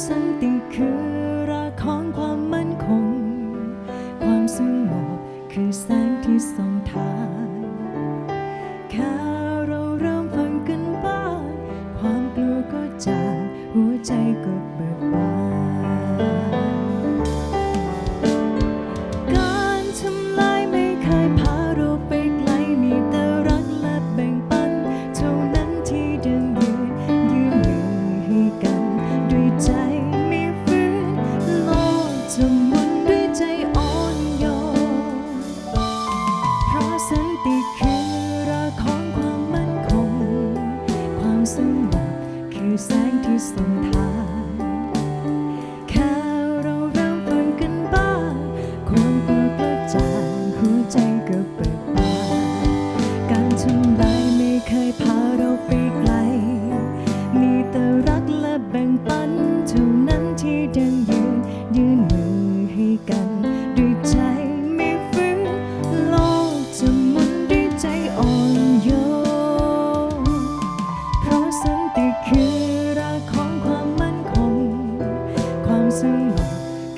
Sân เพราะสันติคือราของความมั่นคง ความสงบคือแสงที่ส่องทาง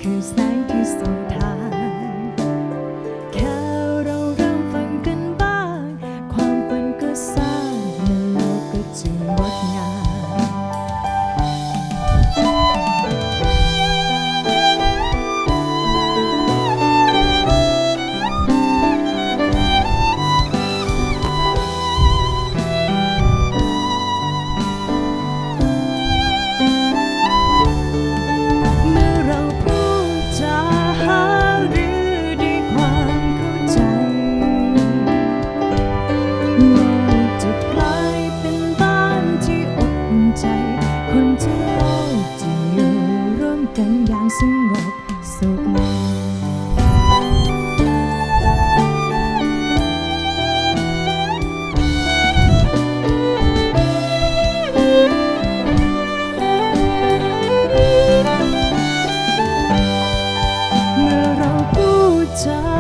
Cause night is so dark กันอย่างสงบสุขเมื่อเราพูดจา